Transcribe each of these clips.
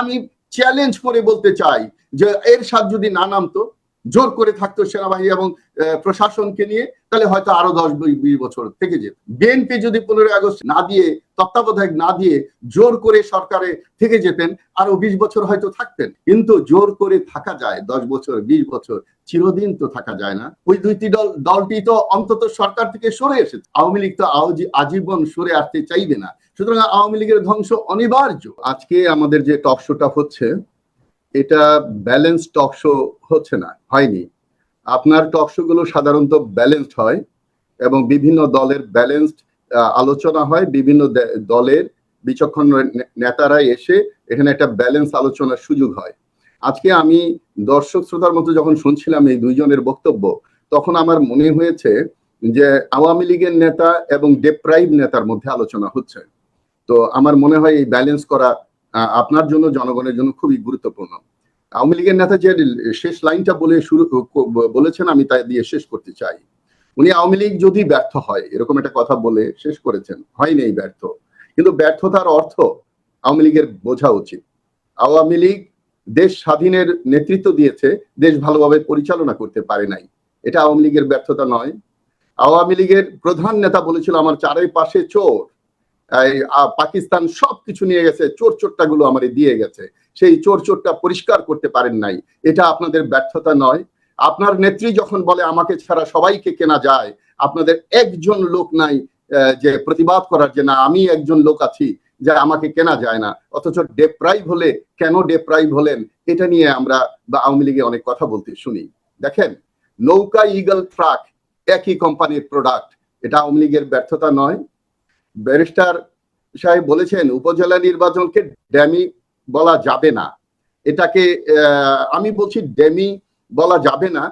আমি চ্যালেঞ্জ করে বলতে চাই যে এর সাথ যদি না নামতো, জোর করে থাকতো সেনাবাহিনী এবং প্রশাসনকে নিয়ে, তাহলে হয়তো আরও দশ বিশ বছর থেকে যেত। বিএনপি যদি পনেরোই আগস্ট না দিয়ে, তত্ত্বাবধায়ক না দিয়ে জোর করে সরকারে থেকে যেতেন, আরও বিশ বছর হয়তো থাকতেন। কিন্তু জোর করে থাকা যায়, দশ বছর, বিশ বছর, চিরদিন তো থাকা যায় না। ওই দুইটি দল, দলটি তো অন্তত সরকার থেকে সরে এসেছে। আওয়ামী লীগ তো আজীবন সরে আসতে চাইবে না। সুতরাং আওয়ামী লীগের ধ্বংস অনিবার্য। আজকে আমাদের যে টক শোটা হচ্ছে, এটা ব্যালেন্স টক শো হচ্ছে না, হয়নি। আপনার টক শো গুলো সাধারণত ব্যালেন্সড হয় এবং বিভিন্ন দলের ব্যালেন্সড আলোচনা হয়। বিভিন্ন দলের বিচক্ষণ নেতারা এসে এখানে একটা ব্যালেন্স আলোচনার সুযোগ হয়। আজকে আমি দর্শক শ্রোতার মতো যখন শুনছিলাম এই দুইজনের বক্তব্য, তখন আমার মনে হয়েছে যে আওয়ামী লীগের নেতা এবং ডেপ্রাইভ নেতার মধ্যে আলোচনা হচ্ছে। তো আমার মনে হয় এই ব্যালেন্স করা আপনার জন্য জনগণের জন্য খুবই গুরুত্বপূর্ণ। আওয়ামী লীগের নেতা যে শেষ লাইনটা বলে শুরু বলেছেন আমি তাই দিয়ে শেষ করতে চাই। উনি আওয়ামী লীগ যদি ব্যর্থ হয় এরকম একটা কথা বলে শেষ করেছেন হয়নি এই ব্যর্থ। কিন্তু ব্যর্থতার অর্থ আওয়ামী লীগের বোঝা উচিত। আওয়ামী লীগ দেশ স্বাধীনের নেতৃত্ব দিয়েছে দেশ ভালোভাবে পরিচালনা করতে পারে নাই। এটা আওয়ামী লীগের ব্যর্থতা নয়। আওয়ামী লীগের প্রধান নেতা বলেছিল আমার চারিপাশে চোর। এই, আহ, পাকিস্তান সবকিছু নিয়ে গেছে, চোর চোরটা গুলো আমার দিয়ে গেছে। সেই চোর চোরটা পরিষ্কার করতে পারেন নাই। এটা আপনাদের ব্যর্থতা নয়। আপনার নেত্রী যখন বলে আমাকে ছাড়া সবাইকে কেনা যায়, আপনাদের একজন লোক নাই যে প্রতিবাদ করার যে না, আমি একজন লোক আছি যে আমাকে কেনা যায় না। অথচ ডেপ্রাইভ হলে, কেন ডেপ্রাইভ হলেন, এটা নিয়ে আমরা বা আওয়ামী লীগে অনেক কথা বলতে শুনি। দেখেন, নৌকা ইগল ট্রাক একই কোম্পানির প্রোডাক্ট এটা আওয়ামী লীগের ব্যর্থতা নয়। ব্যারিস্টার সাহেব বলেছেন, উপজেলা নির্বাচনকে ড্যামি বলা যাবে না। এটাকে আমি বলছি ড্যামি বলা যাবে না।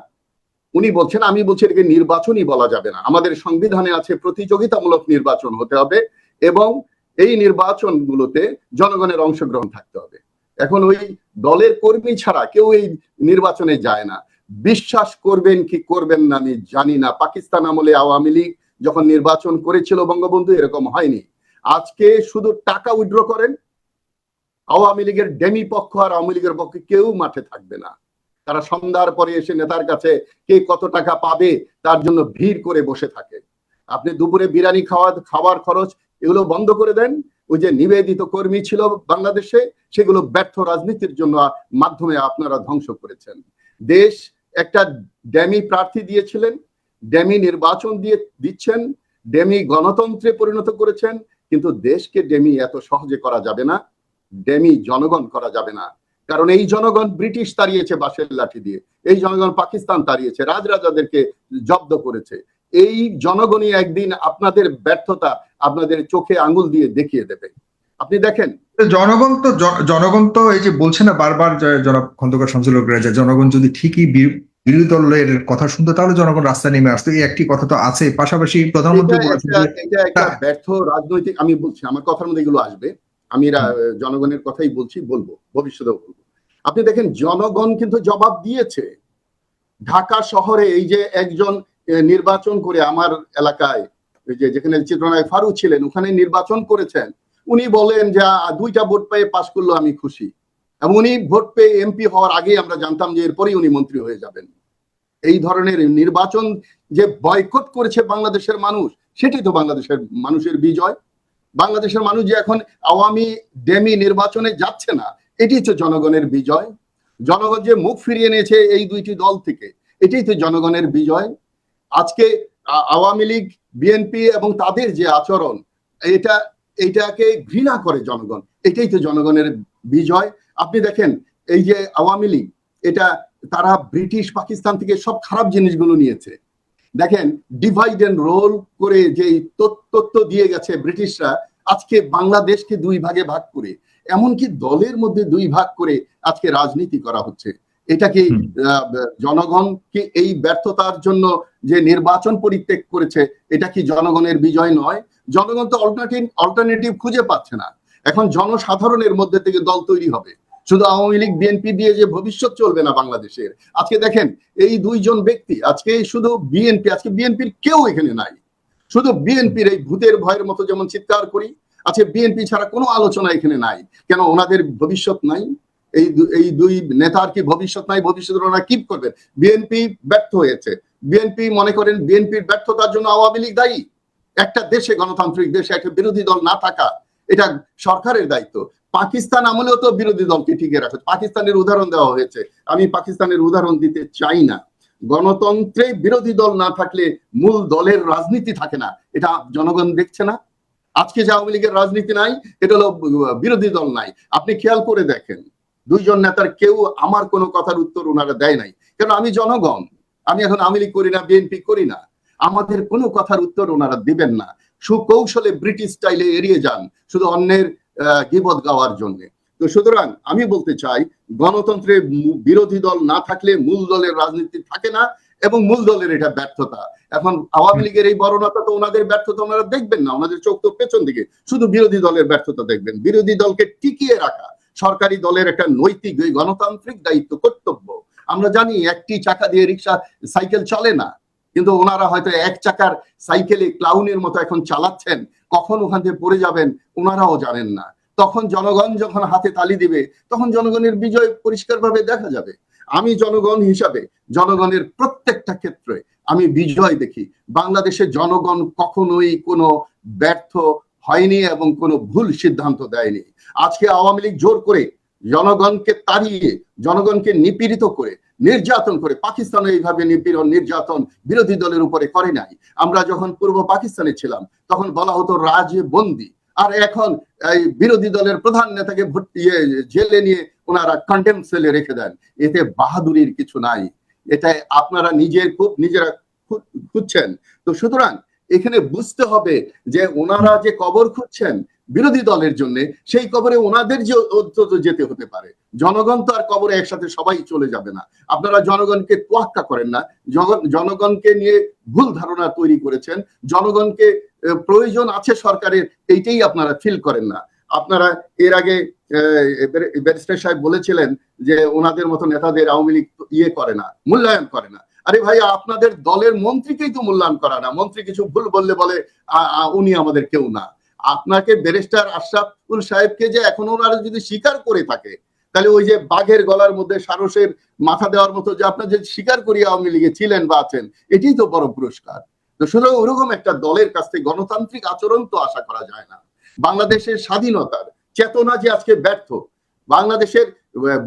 উনি বলছেন, আমি বলছি এটাকে নির্বাচনই বলা যাবে না। আমাদের সংবিধানে আছে প্রতিযোগিতামূলক নির্বাচন হতে হবে এবং এই নির্বাচনগুলোতে জনগণের অংশগ্রহণ থাকতে হবে। এখন ওই দলের কর্মী ছাড়া কেউ এই নির্বাচনে যায় না। বিশ্বাস করবেন কি করবেন না আমি জানি না। পাকিস্তান আমলে আওয়ামী লীগ যখন নির্বাচন করেছিল বঙ্গবন্ধু, এরকম হয়নি। আজকে শুধু টাকা উইথড্র করেন, আওয়ামী লীগের ডেমি পক্ষ আর আওয়ামী লীগের পক্ষে কেউ মাঠে থাকবে না। তারা সন্ধ্যার পরে এসে নেতার কাছে কে কত টাকা পাবে, তার জন্য ভিড় করে বসে থাকে। আপনি দুপুরে বিরিয়ানি খাওয়া, খাওয়ার খরচ, এগুলো বন্ধ করে দেন। ওই যে নিবেদিত কর্মী ছিল বাংলাদেশে, সেগুলো ব্যর্থ রাজনীতির জন্য মাধ্যমে আপনারা ধ্বংস করেছেন। দেশ একটা ড্যামি প্রার্থী দিয়েছিলেন ড্যামি নির্বাচন দিয়ে দিচ্ছেন, ডেমি গণতন্ত্রে পরিণত করেছেন, কিন্তু দেশকে ডেমি এত সহজে করা যাবে না, ডেমি জনগণ করা যাবে না। কারণ এই জনগণ ব্রিটিশ তাড়িয়েছে বাঁশের লাঠি দিয়ে, এই জনগণ পাকিস্তান তাড়িয়েছে, রাজরাজাদেরকে জব্দ করেছে। এই জনগণই একদিন আপনাদের ব্যর্থতা আপনাদের চোখে আঙ্গুল দিয়ে দেখিয়ে দেবে। আপনি দেখেন। জনগণ তো জনগণ তো এই যে বলছে না বারবার জনাব খন্দকার শামসুল জনগণ যদি ঠিকই বিরোধী দলের কথা শুনতো তাহলে জনগণ রাস্তায় নেমে আসতো। এই একটি কথা তো আছে পাশাপাশি প্রধানমন্ত্রী ব্যর্থ রাজনৈতিক আমি বলছি আমার কথার মধ্যে এগুলো আসবে। আমি জনগণের কথাই বলছি বলব ভবিষ্যতেও বলব। আপনি দেখেন জনগণ কিন্তু জবাব দিয়েছে। ঢাকা শহরে এই যে একজন নির্বাচন করে আমার এলাকায় ওই যে যেখানে চিত্রনায়ক ফারুক ছিলেন ওখানে নির্বাচন করেছেন। উনি বলেন যে দুইটা ভোট পেয়ে পাশ করল আমি খুশি। এবং উনি ভোট পেয়ে এমপি হওয়ার আগে আমরা জানতাম যে এরপরেই উনি মন্ত্রী হয়ে যাবেন। এই ধরনের নির্বাচন যে বয়কট করেছে বাংলাদেশের মানুষ সেটাই তো বাংলাদেশের মানুষের বিজয়। বাংলাদেশের মানুষ যে এখন আওয়ামী ডেমি নির্বাচনে যাচ্ছে না, এটি তো জনগণের বিজয়। জনগণ যে মুখ ফিরিয়ে নিয়েছে এই দুইটি দল থেকে, এটাই তো জনগণের বিজয়। আজকে আওয়ামী লীগ বিএনপি এবং তাদের যে আচরণ, এটা, এটাকে ঘৃণা করে জনগণ, এটাই তো জনগণের বিজয়। আপনি দেখেন এই যে আওয়ামী লীগ এটা তারা ব্রিটিশ পাকিস্তান থেকে সব খারাপ জিনিসগুলো নিয়েছে। দেখেন ডিভাইড এন্ড রোল করে যে তথ্য দিয়ে গেছে ব্রিটিশরা আজকে বাংলাদেশকে দুই ভাগে ভাগ করে। এমনকি দলের মধ্যে দুই ভাগ করে আজকে রাজনীতি করা হচ্ছে। এটা কি জনগণ কি এই ব্যর্থতার জন্য যে নির্বাচন পরিত্যাগ করেছে এটা কি জনগণের বিজয় নয়? জনগণ তো অল্টারনেটিভ অল্টারনেটিভ খুঁজে পাচ্ছে না। এখন জনসাধারণের মধ্যে থেকে দল তৈরি হবে। শুধু আওয়ামী লীগ, বিএনপি দিয়ে যে ভবিষ্যৎ চলবে না বাংলাদেশের। আজকে দেখেন, এই দুইজন ব্যক্তি, আজকে শুধু বিএনপি, আজকে বিএনপির কেউ এখানে নাই। শুধু বিএনপির এই ভূতের ভয়ের মতো যেমন চিৎকার করি আচ্ছা বিএনপি ছাড়া কোনো আলোচনা এখানে নাই। কেন ওনাদের ভবিষ্যৎ নাই? এই এই দুই নেতার কি ভবিষ্যৎ নাই? ভবিষ্যৎ ওনারা কি করবেন? বিএনপি ব্যর্থ হয়েছে। বিএনপি মনে করেন বিএনপির ব্যর্থতার জন্য আওয়ামী লীগ দায়ী। একটা দেশে গণতান্ত্রিক দেশে একটা বিরোধী দল না থাকা, এটা সরকারের দায়িত্ব। পাকিস্তান আমলেও তো বিরোধী দলকে টিকে রাখে। পাকিস্তানের উদাহরণ দেওয়া হয়েছে। আমি পাকিস্তানের উদাহরণ দিতে চাই না। গণতন্ত্রে বিরোধী দল না থাকলে মূল দলের রাজনীতি থাকে না। এটা জনগণ দেখছে না। আজকে যে আওয়ামী লীগের রাজনীতি নাই, এটা হলো বিরোধী দল নাই। আপনি খেয়াল করে দেখেন, দুইজন নেতার কেউ আমার কোনো কথার উত্তর ওনারা দেয় নাই। কারণ আমি জনগণ। আমি এখন আওয়ামী লীগ করি না, বিএনপি করি না। আমাদের কোনো কথার উত্তর ওনারা দিবেন না। সুকৌশলে ব্রিটিশ স্টাইলে এড়িয়ে যান। শুধু অন্যের গিবত গাওয়ার জন্য। তো সুতরাং আমি বলতে চাই গণতন্ত্রে বিরোধী দল না থাকলে মূল দলের রাজনীতি থাকে না এবং মূল দলের এটা ব্যর্থতা। এখন আওয়ামী লীগের এই বড়নতা তো ওনাদের ব্যর্থতা ওনারা দেখবেন না ওনাদের চোখ তো পেছন দিকে। শুধু বিরোধী দলের ব্যর্থতা দেখবেন। বিরোধী দলকে টিকিয়ে রাখা সরকারি দলের একটা নৈতিক গণতান্ত্রিক দায়িত্ব কর্তব্য। আমরা জানি একটি চাকা দিয়ে রিক্সা সাইকেল চলে না। কিন্তু ওনারা হয়তো এক চাকার সাইকেলে ক্লাউনের মতো এখন চালাচ্ছেন, কখন ওখান থেকে পড়ে যাবেন ওনারাও জানেন না। তখন জনগণ যখন হাতে তালি দিবে, তখন জনগণের বিজয় পরিষ্কারভাবে দেখা যাবে। আমি জনগণ হিসাবে, জনগণের প্রত্যেকটা ক্ষেত্রে আমি বিজয় দেখি। বাংলাদেশের জনগণ কখনোই কোনো ব্যর্থ হয়নি এবং কোনো ভুল সিদ্ধান্ত দেয়নি। আজকে আওয়ামী লীগ জোর করে জনগণকে তাড়িয়ে, জনগণকে নিপীড়িত করে, নির্যাতন করে পাকিস্তানে এইভাবে নিপীড়ন নির্যাতন বিরোধী দলের উপরে করে নাই। আমরা যখন পূর্ব পাকিস্তানে ছিলাম, তখন বলা হতো রাজে বন্দি। আর এখন এই বিরোধী দলের প্রধান নেতাকে জেলে নিয়ে ওনারা কন্টেম সেলে রেখে দেন। এতে বাহাদুরির কিছু নাই। এটা আপনারা নিজের খুব নিজেরা খুঁজছেন। তো সুতরাং এখানে বুঝতে হবে যে ওনারা যে কবর খুঁজছেন বিরোধী দলের জন্য, সেই কবরে ওনাদের যে অন্তত যেতে হতে পারে। জনগণ তো আর কবরে একসাথে সবাই চলে যাবে না। আপনারা জনগণকে তোয়াক্কা করেন না। জনগণকে নিয়ে ভুল ধারণা তৈরি করেছেন। জনগণকে প্রয়োজন আছে সরকারের, এইটাই আপনারা ফিল করেন না। আপনারা এর আগে ব্যারিস্টার সাহেব বলেছিলেন যে ওনাদের মতো নেতাদের আওয়ামী লীগ ইয়ে করে না, মূল্যায়ন করে না। আরে ভাই, আপনাদের দলের মন্ত্রীকেই তো মূল্যায়ন করা না। মন্ত্রী কিছু ভুল বললে বলে উনি আমাদের কেউ না। আপনাকে ব্যারিস্টার আশরাফুল সাহেবকে যে এখন ওনারা যদি স্বীকার করে থাকে, তাহলে ওই যে বাঘের গলার মধ্যে সারসের মাথা দেওয়ার মতো যে আপনার যে স্বীকার করি আওয়ামী লীগে ছিলেন বা আছেন, এটাই তো বড় পুরস্কার। তো সুতরাং ওরকম একটা দলের কাছ থেকে গণতান্ত্রিক আচরণ তো আশা করা যায় না। বাংলাদেশের স্বাধীনতার চেতনা যে আজকে ব্যর্থ, বাংলাদেশের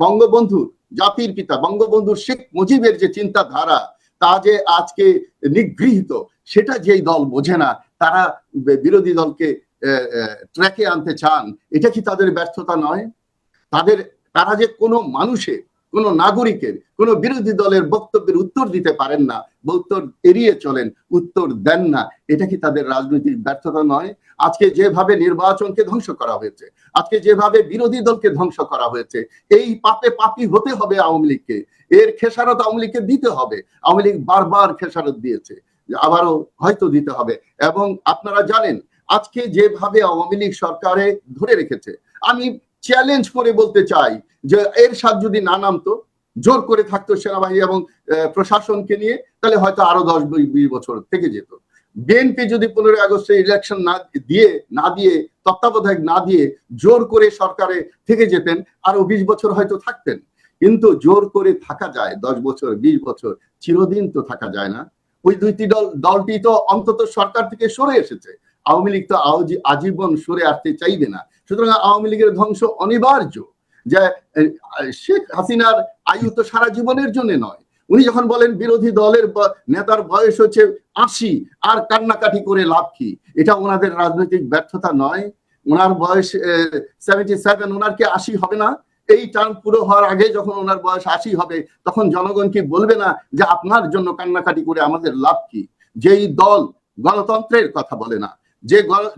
বঙ্গবন্ধুর জাতির পিতা বঙ্গবন্ধুর শেখ মুজিবের যে চিন্তাধারা তা যে আজকে নিগৃহীত, সেটা যেই দল বোঝে না, তারা বিরোধী দলকে ট্র্যাকে আনতে চান, এটা কি তাদের ব্যর্থতা নয়? তাদের, তারা যে কোনো মানুষের কোনো নাগরিকের, কোনো বিরোধী দলের বক্তব্যের উত্তর দিতে পারেন না উত্তর এড়িয়ে চলেন, উত্তর দেন না, এটা কি তাদের রাজনৈতিক ব্যর্থতা নয়? আজকে যেভাবে নির্বাচনকে ধ্বংস করা হয়েছে আজকে যেভাবে বিরোধী দলকে ধ্বংস করা হয়েছে, এই পাপে পাপি হতে হবে আওয়ামী লীগকে। এর খেসারত আওয়ামী লীগকে দিতে হবে। আওয়ামী লীগ বারবার খেসারত দিয়েছে। আবারও হয়তো দিতে হবে। এবং আপনারা জানেন, আজকে যেভাবে আওয়ামী লীগ সরকারে ধরে রেখেছে, আমি চ্যালেঞ্জ করে বলতে চাই যে এর সাথ যদি না নামতো, জোর করে থাকতো সেনাবাহিনী এবং প্রশাসনকে নিয়ে, তাহলে হয়তো আরও দশ, বিশ বছর থেকে যেত। বিএনপি যদি পনেরোই আগস্টে ইলেকশন না দিয়ে না দিয়ে, তত্ত্বাবধায়ক না দিয়ে জোর করে সরকারে থেকে যেতেন আরও বিশ বছর হয়তো থাকতেন। কিন্তু জোর করে থাকা যায়, দশ বছর, বিশ বছর, চিরদিন তো থাকা যায় না। ওই দুইটি দল, দলটি তো অন্তত সরকার থেকে সরে এসেছে। আওয়ামী লীগ তো আজীবন সরে আসতে চাইবে না। সুতরাং আওয়ামী লীগের ধ্বংস অনিবার্য। যে শেখ হাসিনার আয়ু তো সারা জীবনের জন্য নয়। উনি যখন বলেন বিরোধী দলের নেতার বয়স হচ্ছে আশি, আর কান্নাকাটি করে লাভ কি? এটা ওনাদের রাজনৈতিক ব্যর্থতা নয়। ওনার বয়স সেভেন্টি সেভেন ওনার কি আশি হবে না? এই টার্ম পুরো হওয়ার আগে যখন ওনার বয়স আশি হবে, তখন জনগণ কি বলবে না যে আপনার জন্য কান্নাকাটি করে আমাদের লাভ কি? যেই দল গণতন্ত্রের কথা বলে না, যে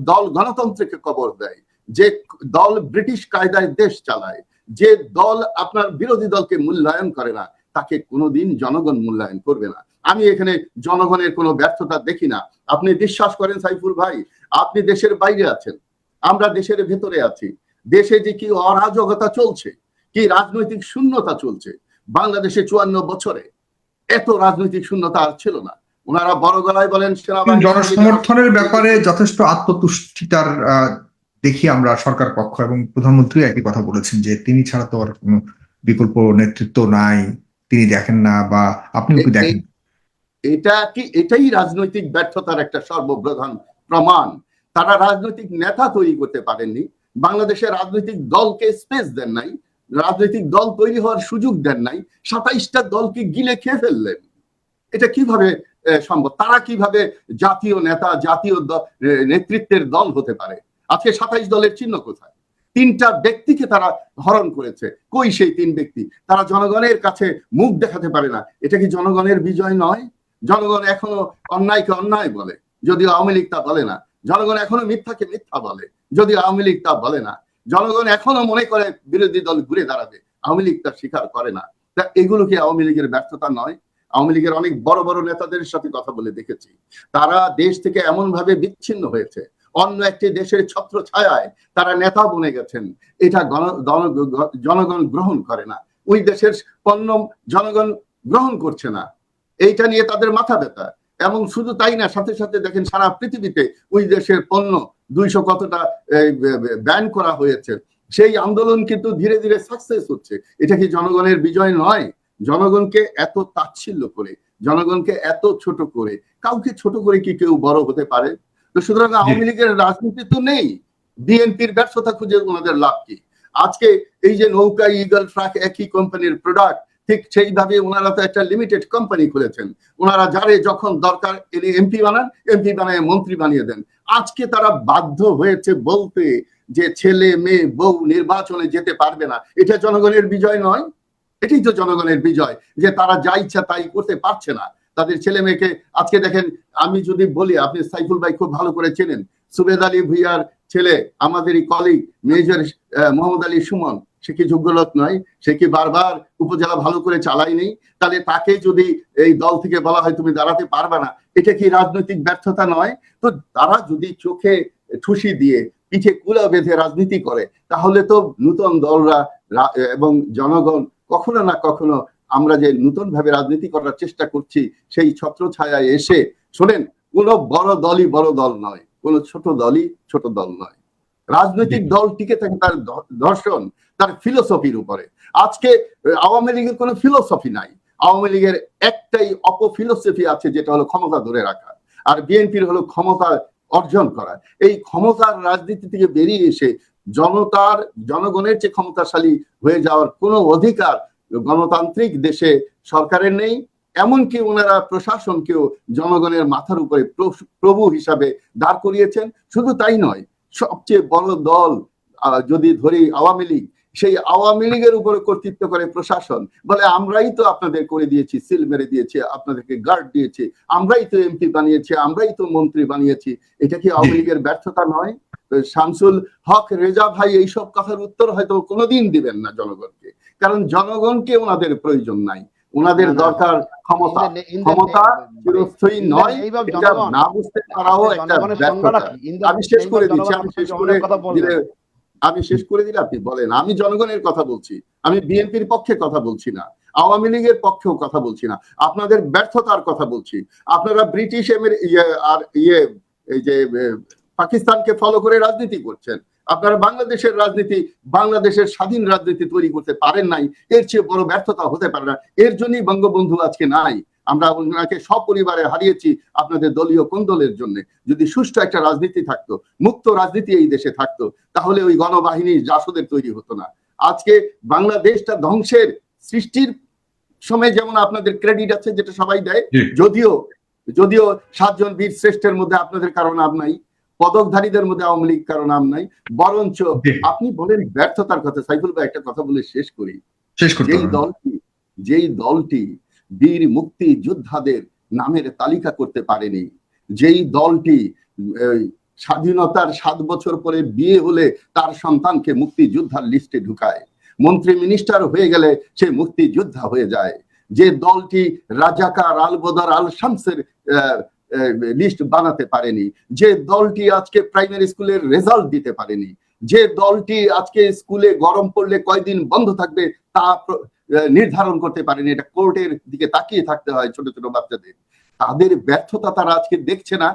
দল গণতন্ত্রকে কবর দেয়, যে দল ব্রিটিশ কায়দায় দেশ চালায়, যে দল আপনার বিরোধী দলকে মূল্যায়ন করে না তাকে কোনোদিন জনগণ মূল্যায়ন করবে না। আমি এখানে জনগণের কোনো ব্যর্থতা দেখি না। আপনি বিশ্বাস করেন সাইফুল ভাই? আপনি দেশের বাইরে আছেন। আমরা দেশের ভেতরে আছি। দেশে যে কি অরাজকতা চলছে, কি রাজনৈতিক শূন্যতা চলছে, বাংলাদেশে চুয়ান্ন বছরে এত রাজনৈতিক শূন্যতা আর ছিল না। ওনারা বড় গলায় বলেন জনসমর্থনের ব্যাপারে যথেষ্ট আত্মতুষ্টিতার দেখি আমরা সরকার পক্ষ এবং প্রধানমন্ত্রী একই কথা বলেছেন যে তিনি ছাড়া তো আর কোনো বিকল্প নেতৃত্ব নাই। তিনি দেখেন না বা আপনিও কি দেখেন? এটা কি এটাই রাজনৈতিক ব্যর্থতার একটা সর্বপ্রধান প্রমাণ। তারা রাজনৈতিক নেতা তৈরি করতে পারেননি। বাংলাদেশের রাজনৈতিক দলকে স্পেস দেন নাই। রাজনৈতিক দল তৈরি হওয়ার সুযোগ দেন নাই। সাতাইশটা দলকে গিলে খেয়ে ফেললেন। এটা কীভাবে সম্ভব? তারা কীভাবে জাতীয় নেতা জাতীয় নেতৃত্বের দল হতে পারে? আজকে সাতাইশ দলের চিহ্ন কোথায়? তিনটা ব্যক্তিকে তারা হরণ করেছে। কই সেই তিন ব্যক্তি? তারা জনগণের কাছে মুখ দেখাতে পারে না। এটা কি জনগণের বিজয় নয়? জনগণ এখনও অন্যায়কে অন্যায় বলে। যদিও আওয়ামী লীগ তা বলে না। জনগণ এখনও মিথ্যাকে মিথ্যা বলে। যদি আওয়ামী লীগ তা বলে না। জনগণ এখনও মনে করে বিরোধী দল ঘুরে দাঁড়াবে। আওয়ামী লীগ তা স্বীকার করে না। তা এগুলো কি আওয়ামী লীগের ব্যর্থতা নয়? আওয়ামী লীগের অনেক বড় বড় নেতাদের সাথে কথা বলে দেখেছি। তারা দেশ থেকে এমন ভাবে বিচ্ছিন্ন হয়েছে অন্য একটি দেশের ছত্র ছায়ায় তারা নেতা বনে গেছেন। এটা জনগণ গ্রহণ করে না। ওই দেশের পণ্য জনগণ গ্রহণ করছে না। এইটা নিয়ে তাদের মাথা ব্যথা। এবং শুধু তাই না, সাথে সাথে দেখেন সারা পৃথিবীতে ওই দেশের পণ্য দুইশো কতটা ব্যান করা হয়েছে। সেই আন্দোলন কিন্তু ধীরে ধীরে সাকসেস হচ্ছে। এটা কি জনগণের বিজয় নয়? জনগণকে এত তাচ্ছিল্য করে, জনগণকে এত ছোট করে, কাউকে ছোট করে কি কেউ বড় হতে পারে? তো সুতরাং আওয়ামী লীগের রাজনীতি তো নেই। বিএনপির ব্যর্থতা খুঁজে ওনাদের লাভ কি? আজকে এই যে নৌকা ইগল ট্রাক একই কোম্পানির প্রোডাক্ট ঠিক সেইভাবে ওনারা তো একটা লিমিটেড কোম্পানি খুলেছেন। ওনারা যারে যখন দরকার এনে এমপি বানান এমপি বানায় মন্ত্রী বানিয়ে দেন। আজকে তারা বাধ্য হয়েছে বলতে যে ছেলে মেয়ে বউ নির্বাচনে যেতে পারবে না। এটা জনগণের বিজয় নয়। এটাই তো জনগণের বিজয় যে তারা যা ইচ্ছা তাই করতে পারছে না। তাদের ছেলে মেয়েকে, আজকে দেখেন, আমি যদি বলি, আপনি সাইফুল ভাই খুব ভালো করে চেনেন, সুবেদ আলী ভুইয়ার ছেলে, আমাদেরই কলিগ মেজর মোহাম্মদ আলী সুমন, সে কি যোগ্য লোক নয়, সে কি বারবার উপজেলা ভালো করে চালায়নি? তাহলে তাকে যদি এই দল থেকে বলা হয়, তুমি দাঁড়াতে পারবে না, এটা কি রাজনৈতিক ব্যর্থতা নয়? তো তারা যদি চোখে ঠুসি দিয়ে, পিঠে কুলা বেঁধে রাজনীতি করে, তাহলে তো নূতন দলরা এবং জনগণ কখনো না কখনো আমরা যে নূতন ভাবে রাজনীতি করার চেষ্টা করছি সেই ছত্র ছায়ায় এসে শোনেন কোনো বড় দলই বড় দল নয় কোনো ছোট দলই ছোট দল নয়। রাজনৈতিক দল টিকে থাকে তার দর্শন তার ফিলোসফির উপরে। আজকে আওয়ামী লীগের কোনো ফিলোসফি নাই। আওয়ামী লীগের একটাই অপফিলোসফি আছে যেটা হলো ক্ষমতা ধরে রাখা। আর বিএনপির হলো ক্ষমতা অর্জন করা। এই ক্ষমতার রাজনীতি থেকে বেরিয়ে এসে জনতার জনগণের যে ক্ষমতাশালী হয়ে যাওয়ার কোনো অধিকার গণতান্ত্রিক দেশে সরকারের নেই এমনকি ওনারা প্রশাসনকেও জনগণের মাথার উপরে প্র- প্রভু হিসাবে দাঁড় করিয়েছেন। শুধু তাই নয় সবচেয়ে বড় দল যদি ধরি আওয়ামী লীগ সেই আওয়ামী লীগের উপরে কর্তৃত্ব করে প্রশাসন। বলে আমরাই তো আপনাদের করে দিয়েছি সিল মেরে দিয়েছি আপনাদেরকে গার্ড দিয়েছি আমরাই তো এমপি বানিয়েছি আমরাই তো মন্ত্রী বানিয়েছি। এটা কি আওয়ামী লীগের ব্যর্থতা নয়? শামসুল হক রেজা ভাই এইসব কথার উত্তর হয়তো কোনোদিন দিবেন না জনগণকে। কারণ জনগণকে ওনাদের প্রয়োজন নাই। ওনাদের। দরকার ক্ষমতা। ক্ষমতা চিরস্থায়ী নয় এটা না বুঝতে পারাও একটা আমি শেষ করে দিচ্ছি আমি শেষ করে জনগণের কথা দিলে আমি শেষ করে দিলে আপনি বলেন। আমি জনগণের কথা বলছি। আমি বিএনপির পক্ষে কথা বলছি না। আওয়ামী লীগের পক্ষেও কথা বলছি না। আপনাদের ব্যর্থতার কথা বলছি। আপনারা ব্রিটিশ এমের- ইয়ে আর ইয়ে এই যে পাকিস্তানকে ফলো করে রাজনীতি করছেন। আপনারা বাংলাদেশের রাজনীতি বাংলাদেশের স্বাধীন রাজনীতি তৈরি করতে পারেন নাই এর চেয়ে বড় ব্যর্থতা হতে পারে না। এর জন্যই বঙ্গবন্ধু আজকে নাই। আমরা ওনাকে সপরিবারে হারিয়েছি আপনাদের দলীয় কোন্দলের জন্য? যদি সুষ্ঠু একটা রাজনীতি থাকতো মুক্ত রাজনীতি এই দেশে থাকতো তাহলে ওই গণবাহিনী জাসদের তৈরি হতো না। আজকে বাংলাদেশটা ধ্বংসের সৃষ্টির সময় যেমন আপনাদের ক্রেডিট আছে যেটা সবাই দেয় যদিও যদিও সাতজন বীর শ্রেষ্ঠের মধ্যে আপনাদের কারও নাম নাই। পদকধারীদের মধ্যে আওয়ামী লীগ কারও নাম নাই বরঞ্চ আপনি বলেন ব্যর্থতার কথা সাইফুল ভাই একটা কথা বলে শেষ করি। যেই দলটি যেই দলটি বীর মুক্তি যোদ্ধাদের নামের তালিকা করতে পারেনি যেই দলটি স্বাধীনতার সাত বছর পরে বিয়ে হলে তার সন্তানকে মুক্তি যোদ্ধার লিস্টে ঢুকায় মন্ত্রী মিনিস্টার হয়ে গেলে সে মুক্তি যোদ্ধা হয়ে যায় যে দলটি রাজাকার আল বদর আল শামসের লিস্ট বানাতে পারেনি। যে দলটি আজকে প্রাইমারি স্কুলের রেজাল্ট দিতে পারেনি, যে দলটি আজকে স্কুলে গরম পড়লে কয়দিন বন্ধ থাকবে তা নির্ধারণ করতে পারেনি। এটা কোর্টের দিকে তাকিয়ে থাকতে হয় ছোট ছোট বাচ্চাদের। তাদের ব্যর্থতা তারা আজকে দেখছে না,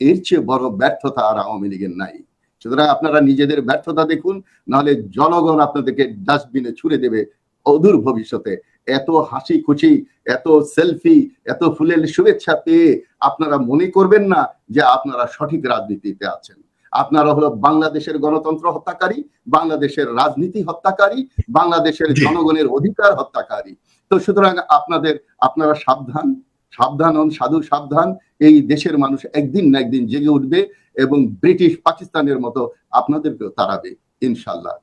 এর চেয়ে বড় ব্যর্থতা আর আওয়ামী লীগের নাই। সুতরাং আপনারা নিজেদের ব্যর্থতা দেখুন, নাহলে জনগণ আপনাদেরকে ডাস্টবিনে ছুড়ে দেবে অদূর ভবিষ্যতে। এত হাসি খুশি এত সেলফি এত ফুলের শুভেচ্ছা পেয়ে আপনারা মনে করবেন না যে আপনারা সঠিক রাজনীতিতে আছেন। আপনারা হলো বাংলাদেশের গণতন্ত্র হত্যাকারী বাংলাদেশের রাজনীতি হত্যাকারী বাংলাদেশের জনগণের অধিকার হত্যাকারী। তো সুতরাং আপনাদের আপনারা সাবধান সাবধান হন সাধু সাবধান। এই দেশের মানুষ একদিন না একদিন জেগে উঠবে এবং ব্রিটিশ পাকিস্তানের মতো আপনাদেরকেও তাড়াবে ইনশাল্লাহ।